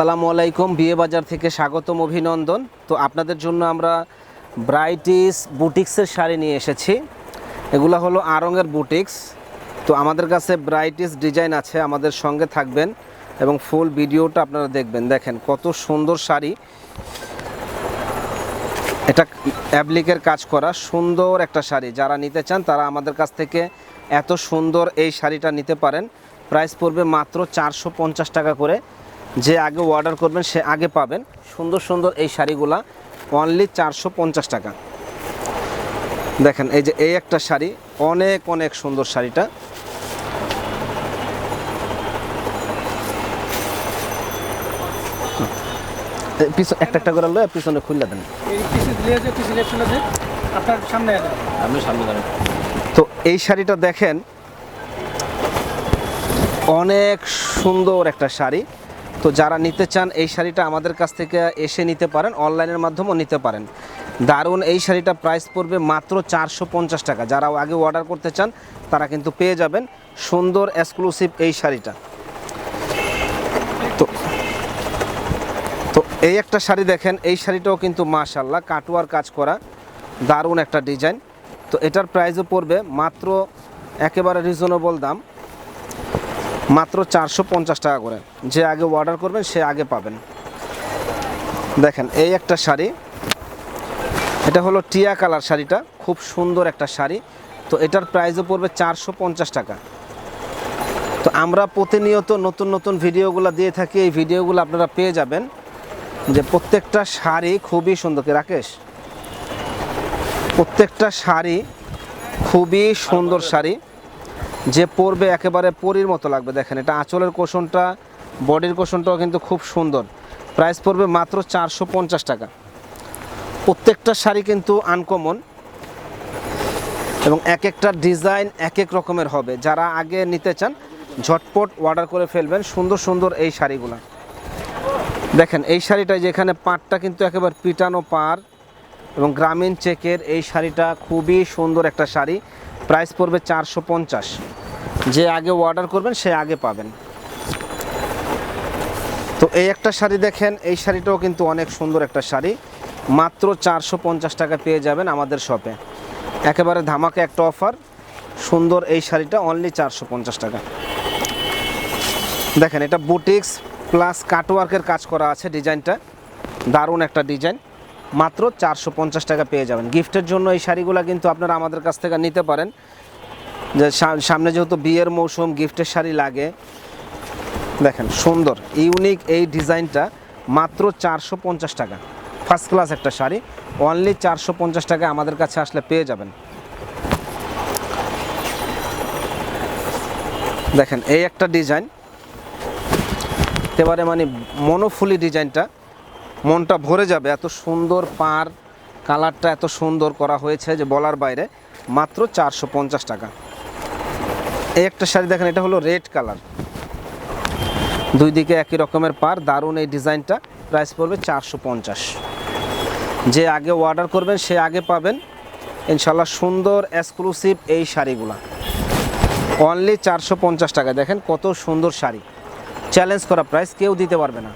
আসসালামু আলাইকুম, বিয়ে বাজার থেকে স্বাগতম, অভিনন্দন। তো আপনাদের জন্য আমরা ব্রাইটিস বুটিক্সের শাড়ি নিয়ে এসেছি। এগুলো হলো আরঙের বুটিক্স তো আমাদের কাছে ব্রাইটিস ডিজাইন আছে, আমাদের সঙ্গে থাকবেন এবং ফুল ভিডিওটা আপনারা দেখবেন। দেখেন কত সুন্দর শাড়ি। এটা অ্যাবলিকের কাজ করা সুন্দর একটা শাড়ি। যারা নিতে চান, তারা আমাদের কাছ থেকে এত সুন্দর এই শাড়িটা নিতে পারেন। প্রাইস পড়বে মাত্র চারশো পঞ্চাশ টাকা করে। যে আগে অর্ডার করবেন সে আগে পাবেন। সুন্দর সুন্দর এই শাড়িগুলা অনলি চারশো পঞ্চাশ টাকা। দেখেন এই যে এই একটা শাড়ি অনেক অনেক সুন্দর শাড়িটা। পিছন একটা একটা করে লয়ে পিছনে খুললে দেন। আপনার সামনে আমি সামনে তো এই শাড়িটা দেখেন অনেক সুন্দর একটা শাড়ি। তো যারা নিতে চান এই শাড়িটা আমাদের কাছ থেকে এসে নিতে পারেন, অনলাইনের মাধ্যমেও নিতে পারেন। দারুণ এই শাড়িটা প্রাইস পড়বে মাত্র চারশো পঞ্চাশ টাকা। যারা আগে অর্ডার করতে চান, তারা কিন্তু পেয়ে যাবেন সুন্দর এক্সক্লুসিভ এই শাড়িটা। তো তো এই একটা শাড়ি দেখেন, এই শাড়িটাও কিন্তু মাশাল্লাহ কাটুয়ার কাজ করা, দারুণ একটা ডিজাইন তো এটার প্রাইসও পড়বে মাত্র একেবারে রিজনেবল দাম। মাত্র চারশো পঞ্চাশ টাকা করে। যে আগে অর্ডার করবেন, সে আগে পাবেন। দেখেন, এই একটা শাড়ি। এটা হলো টিয়া কালার শাড়িটা। খুব সুন্দর একটা শাড়ি। তো এটার প্রাইসও পড়বে চারশো পঞ্চাশ টাকা। তো আমরা প্রতিনিয়ত নতুন নতুন ভিডিওগুলো দিয়ে থাকি। এই ভিডিওগুলো আপনারা পেয়ে যাবেন। যে প্রত্যেকটা শাড়ি খুবই সুন্দর। রাকেশ? প্রত্যেকটা শাড়ি খুবই সুন্দর শাড়ি। যে পরবে একেবারে পরির মতো লাগবে। দেখেন, এটা আঁচলের কোষণটা, বডির কোষণটাও কিন্তু খুব সুন্দর। প্রাইস পড়বে মাত্র চারশো পঞ্চাশ টাকা। প্রত্যেকটা শাড়ি কিন্তু আনকমন এবং এক একটা ডিজাইন এক এক রকমের হবে। যারা আগে নিতে চান, ঝটপট অর্ডার করে ফেলবেন সুন্দর সুন্দর এই শাড়িগুলো। দেখেন, এই শাড়িটায় যেখানে পাটটা কিন্তু একেবারে পিটানো পার এবং গ্রামীণ চেকের এই শাড়িটা খুবই সুন্দর একটা শাড়ি। প্রাইস পড়বে চারশো পঞ্চাশ। যে আগে অর্ডার করবেন, সে আগে পাবেন। তো এই একটা শাড়ি দেখেন, এই শাড়িটাও কিন্তু অনেক সুন্দর একটা শাড়ি। মাত্র চারশো পঞ্চাশ টাকা পেয়ে যাবেন আমাদের শপে একেবারে ধামাকা একটা অফার সুন্দর এই শাড়িটা অনলি চারশো পঞ্চাশ টাকা। দেখেন, এটা বুটিক্স প্লাস কাটওয়ার্কের কাজ করা আছে ডিজাইনটা দারুণ একটা ডিজাইন মাত্র চারশো পঞ্চাশ টাকা পেয়ে যাবেন। গিফটের জন্য এই শাড়িগুলো কিন্তু আপনারা আমাদের কাছ থেকে নিতে পারেন। যে সামনে যেহেতু বিয়ের মৌসুম, গিফটের শাড়ি লাগে। দেখেন, সুন্দর, ইউনিক এই ডিজাইনটা মাত্র চারশো পঞ্চাশ টাকা। ফার্স্ট ক্লাস একটা শাড়ি অনলি চারশো পঞ্চাশ টাকা আমাদের কাছে আসলে পেয়ে যাবেন। দেখেন, এই একটা ডিজাইন। এবারে মানে মনোফুলি ডিজাইনটা। মনটা ভরে যাবে। এত সুন্দর পার কালারটা এত সুন্দর করা হয়েছে যে বলার বাইরে মাত্র চারশো পঞ্চাশ টাকা। এই একটা শাড়ি দেখেন, এটা হলো রেড কালার। দুই দিকে একই রকমের পার, দারুণ এই ডিজাইনটা। প্রাইস পড়বে চারশো পঞ্চাশ। যে আগে অর্ডার করবেন, সে আগে পাবেন। ইনশাল্লাহ সুন্দর এক্সক্লুসিভ এই শাড়িগুলো। অনলি চারশো পঞ্চাশ টাকা দেখেন কত সুন্দর শাড়ি। চ্যালেঞ্জ করা প্রাইস কেউ দিতে পারবে না।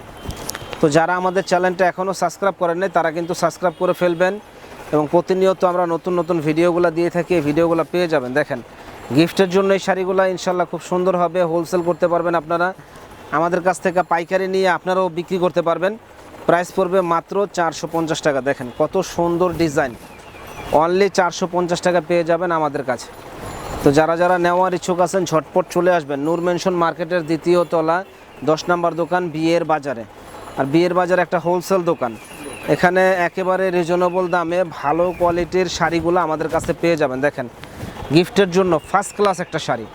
তো যারা আমাদের চ্যানেলটা এখনও সাবস্ক্রাইব করেন নাই, তারা কিন্তু সাবস্ক্রাইব করে ফেলবেন এবং প্রতিনিয়ত আমরা নতুন নতুন ভিডিওগুলো দিয়ে থাকি, এই ভিডিওগুলো পেয়ে যাবেন। দেখেন, গিফটের জন্য এই শাড়িগুলো ইনশাল্লাহ খুব সুন্দর হবে হোলসেল করতে পারবেন আপনারা। আমাদের কাছ থেকে পাইকারি নিয়ে আপনারাও বিক্রি করতে পারবেন। প্রাইস পড়বে মাত্র চারশো পঞ্চাশ টাকা। দেখেন, কত সুন্দর ডিজাইন। অনলি চারশো পঞ্চাশ টাকা পেয়ে যাবেন আমাদের কাছে। তো যারা যারা নেওয়ার ইচ্ছুক আছেন, ঝটপট চলে আসবেন। নূর মেনশন মার্কেটের দ্বিতীয় তলা, দশ নম্বর দোকান, বিয়ের বাজারে। আর বিয়ের বাজার একটা হোলসেল দোকান। এখানে একেবারে রিজনেবল দামে ভালো কোয়ালিটির শাড়িগুলো আমাদের কাছে পেয়ে যাবেন, দেখেন। গিফটের জন্য ফার্স্ট ক্লাস একটা শাড়ি।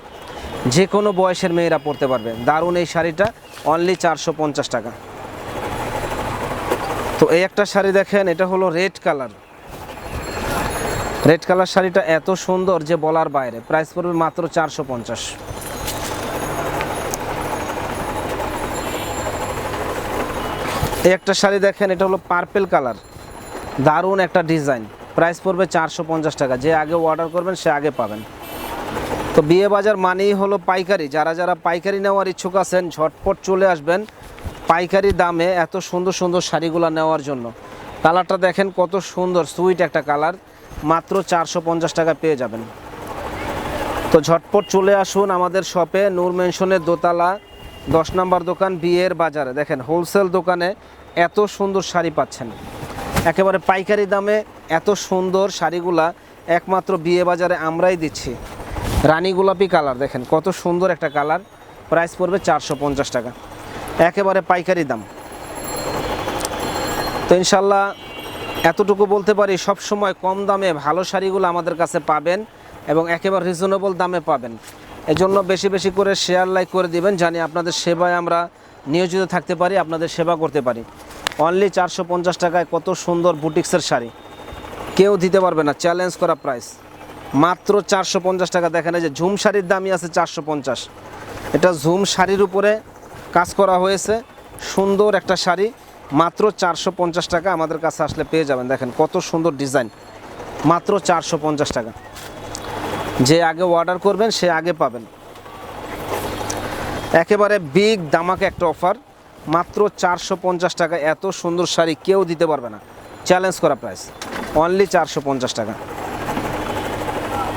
যে কোনো বয়সের মেয়েরা পরতে পারবে। দারুণ এই শাড়িটা অনলি চারশো পঞ্চাশ টাকা। তো এই একটা শাড়ি দেখেন, এটা হলো রেড কালার রেড কালার শাড়িটা এত সুন্দর যে বলার বাইরে। প্রাইস পড়বে মাত্র চারশো পঞ্চাশ। এই একটা শাড়ি দেখেন, এটা হলো পার্পেল কালার দারুণ একটা ডিজাইন প্রাইস পড়বে চারশো পঞ্চাশ টাকা। যে আগে অর্ডার করবেন, সে আগে পাবেন। তো বিয়ে বাজার মানেই হলো পাইকারি। যারা যারা পাইকারি নেওয়ার ইচ্ছুক আছেন, ঝটপট চলে আসবেন পাইকারি দামে এত সুন্দর সুন্দর শাড়িগুলো নেওয়ার জন্য। কালারটা দেখেন কত সুন্দর সুইট একটা কালার। মাত্র চারশো পঞ্চাশ টাকা পেয়ে যাবেন। তো ঝটপট চলে আসুন আমাদের শপে নূর মেনশনের দোতলা। দশ নম্বর দোকান বিয়ের বাজারে। দেখেন হোলসেল দোকানে এত সুন্দর শাড়ি পাচ্ছেন। একেবারে পাইকারি দামে এত সুন্দর শাড়িগুলা একমাত্র বিয়ে বাজারে আমরাই দিচ্ছি। রানী গোলাপি কালার, দেখেন, কত সুন্দর একটা কালার। প্রাইস পড়বে চারশো পঞ্চাশ টাকা। একেবারে পাইকারি দাম। তো ইনশাল্লাহ এতটুকু বলতে পারি সব সময় কম দামে ভালো শাড়িগুলো আমাদের কাছে পাবেন এবং একেবারে রিজনেবল দামে পাবেন। এজন্য বেশি বেশি করে শেয়ার লাইক করে দিবেন। জানি আপনাদের সেবায় আমরা নিয়োজিত থাকতে পারি, আপনাদের সেবা করতে পারি। অনলি চারশো পঞ্চাশ টাকায় কত সুন্দর বুটিক্সের শাড়ি। কেউ দিতে পারবে না চ্যালেঞ্জ করা প্রাইস মাত্র চারশো পঞ্চাশ টাকা। দেখেন এই যে ঝুম শাড়ির দামই আছে চারশো পঞ্চাশ। এটা ঝুম শাড়ির উপরে কাজ করা হয়েছে। সুন্দর একটা শাড়ি। মাত্র চারশো পঞ্চাশ টাকা আমাদের কাছে আসলে পেয়ে যাবেন। দেখেন কত সুন্দর ডিজাইন। মাত্র চারশো পঞ্চাশ টাকা। যে আগে অর্ডার করবেন, সে আগে পাবেন। একেবারে বিগ দামাকে একটা অফার মাত্র চারশো পঞ্চাশ টাকা। এত সুন্দর শাড়ি কেউ দিতে পারবে না। চ্যালেঞ্জ করা প্রাইস অনলি চারশো পঞ্চাশ টাকা।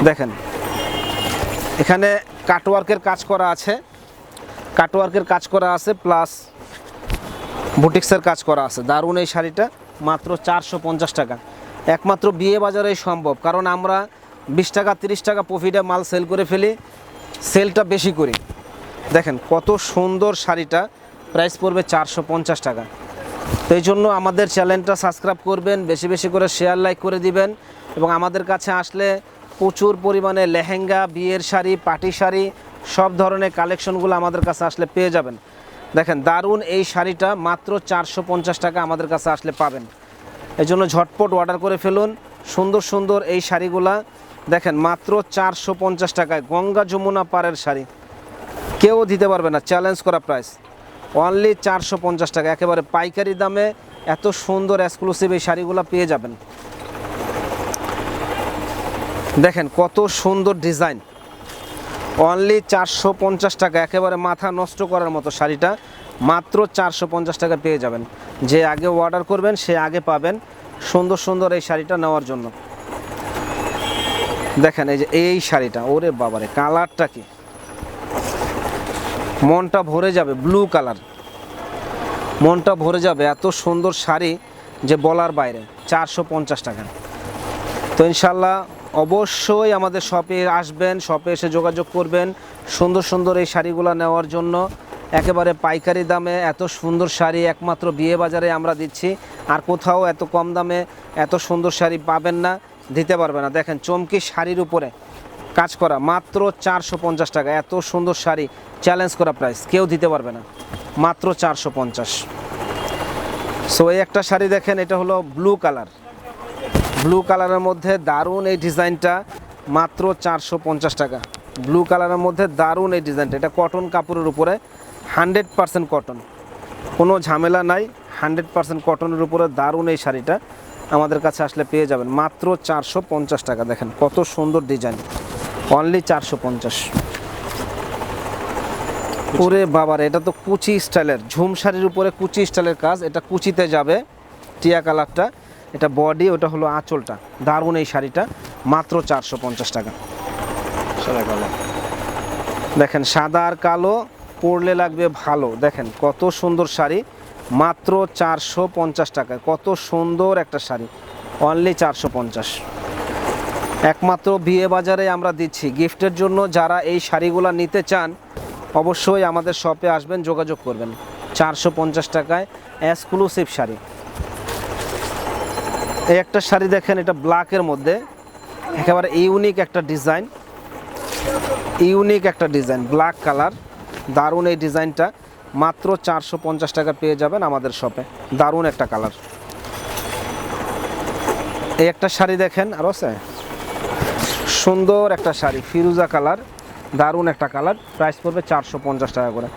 দেখেন, এখানে কাটওয়ার্কের কাজ করা আছে। কাটওয়ার্কের কাজ করা আছে প্লাস বুটিক্সের কাজ করা আছে। দারুণ এই শাড়িটা, মাত্র চারশো পঞ্চাশ টাকা। একমাত্র বিয়ে বাজারেই সম্ভব, কারণ আমরা বিশ টাকা, তিরিশ টাকা প্রফিটে মাল সেল করে ফেলি সেলটা বেশি করি। দেখেন কত সুন্দর শাড়িটা প্রাইস পড়বে চারশো পঞ্চাশ টাকা। তো এই জন্য আমাদের চ্যানেলটা সাবস্ক্রাইব করবেন, বেশি বেশি করে শেয়ার লাইক করে দিবেন এবং আমাদের কাছে আসলে প্রচুর পরিমাণে লেহেঙ্গা, বিয়ের শাড়ি পাটি শাড়ি, সব ধরনের কালেকশনগুলো আমাদের কাছে আসলে পেয়ে যাবেন। দেখেন দারুণ এই শাড়িটা মাত্র চারশো পঞ্চাশ টাকা আমাদের কাছে আসলে পাবেন। এই জন্য ঝটপট অর্ডার করে ফেলুন। সুন্দর সুন্দর এই শাড়িগুলা দেখেন, মাত্র চারশো পঞ্চাশ টাকায় গঙ্গা যমুনা পাড়ের শাড়ি। কেউ দিতে পারবে না চ্যালেঞ্জ করা প্রাইস অনলি চারশো পঞ্চাশ টাকা, একেবারে পাইকারি দামে এত সুন্দর এক্সক্লুসিভ এই শাড়িগুলো পেয়ে যাবেন। দেখেন, কত সুন্দর ডিজাইন অনলি চারশো পঞ্চাশ টাকা, একেবারে মাথা নষ্ট করার মতো শাড়িটা মাত্র চারশো পঞ্চাশ টাকা পেয়ে যাবেন। যে আগে অর্ডার করবেন, সে আগে পাবেন সুন্দর সুন্দর এই শাড়িটা নেওয়ার জন্য। দেখেন, এই যে এই শাড়িটা, ওরে বাবারে, কালারটা কি? মনটা ভরে যাবে ব্লু কালার মনটা ভরে যাবে, এত সুন্দর শাড়ি যে বলার বাইরে, চারশো পঞ্চাশ টাকা। তো ইনশাল্লাহ অবশ্যই আমাদের শপে আসবেন, শপে এসে যোগাযোগ করবেন, সুন্দর সুন্দর এই শাড়িগুলো নেওয়ার জন্য। একেবারে পাইকারি দামে এত সুন্দর শাড়ি, একমাত্র বিয়ে বাজারে আমরা দিচ্ছি। আর কোথাও এত কম দামে এত সুন্দর শাড়ি পাবেন না। দিতে পারবে না। দেখেন, চমকি শাড়ির উপরে কাজ করা, মাত্র চারশো পঞ্চাশ টাকা। এত সুন্দর শাড়ি চ্যালেঞ্জ করা প্রাইস কেউ দিতে পারবে না। মাত্র চারশো পঞ্চাশ। সো এই একটা শাড়ি দেখেন, এটা হলো ব্লু কালার ব্লু কালারের মধ্যে দারুণ এই ডিজাইনটা, মাত্র চারশো পঞ্চাশ টাকা। ব্লু কালারের মধ্যে দারুণ এই ডিজাইনটা। এটা কটন কাপড়ের উপরে, হান্ড্রেড পারসেন্ট কটন কোনো ঝামেলা নাই, হান্ড্রেড পারসেন্ট কটনের উপরে দারুণ এই শাড়িটা। আমাদের কাছে আসলে পেয়ে যাবেন মাত্র চারশো পঞ্চাশ টাকা। দেখেন কত সুন্দর ডিজাইন অনলি চারশো পঞ্চাশ। ওরে বাবার, এটা তো কুচি স্টাইলের ঝুম শাড়ির উপরে কুচি স্টাইলের কাজ। এটা কুচিতে যাবে টিয়া কালারটা। এটা বডি, ওটা হলো আঁচলটা। দারুণ এই শাড়িটা, মাত্র চারশো পঞ্চাশ টাকা। দেখেন, সাদা আর কালো, পরলে লাগবে ভালো। দেখেন কত সুন্দর শাড়ি। মাত্র চারশো পঞ্চাশ টাকায়। কত সুন্দর একটা শাড়ি। অনলি চারশো পঞ্চাশ। একমাত্র বিয়ে বাজারে আমরা দিচ্ছি। গিফটের জন্য যারা এই শাড়িগুলো নিতে চান, অবশ্যই আমাদের শপে আসবেন, যোগাযোগ করবেন। চারশো পঞ্চাশ টাকায় এক্সক্লুসিভ শাড়ি। এই একটা শাড়ি দেখেন, এটা ব্ল্যাকের মধ্যে। একেবারে ইউনিক একটা ডিজাইন ইউনিক একটা ডিজাইন ব্ল্যাক কালার দারুণ এই ডিজাইনটা মাত্র চারশো পঞ্চাশ টাকা পেয়ে যাবেন আমাদের শপে। দারুণ একটা কালার। এই একটা শাড়ি দেখেন আরও আছে? সুন্দর একটা শাড়ি, ফিরুজা কালার, দারুণ একটা কালার, প্রাইস পড়বে চারশো পঞ্চাশ টাকা করে।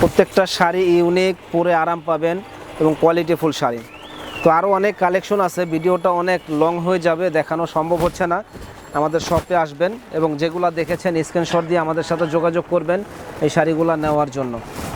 প্রত্যেকটা শাড়ি ইউনিক, পরে আরাম পাবেন এবং কোয়ালিটিফুল শাড়ি। তো আরও অনেক কালেকশন আছে, ভিডিওটা অনেক লং হয়ে যাবে, দেখানো সম্ভব হচ্ছে না। আমাদের শপে আসবেন এবং যেগুলো দেখেছেন, স্ক্রিনশট দিয়ে আমাদের সাথে যোগাযোগ করবেন এই শাড়িগুলো নেওয়ার জন্য।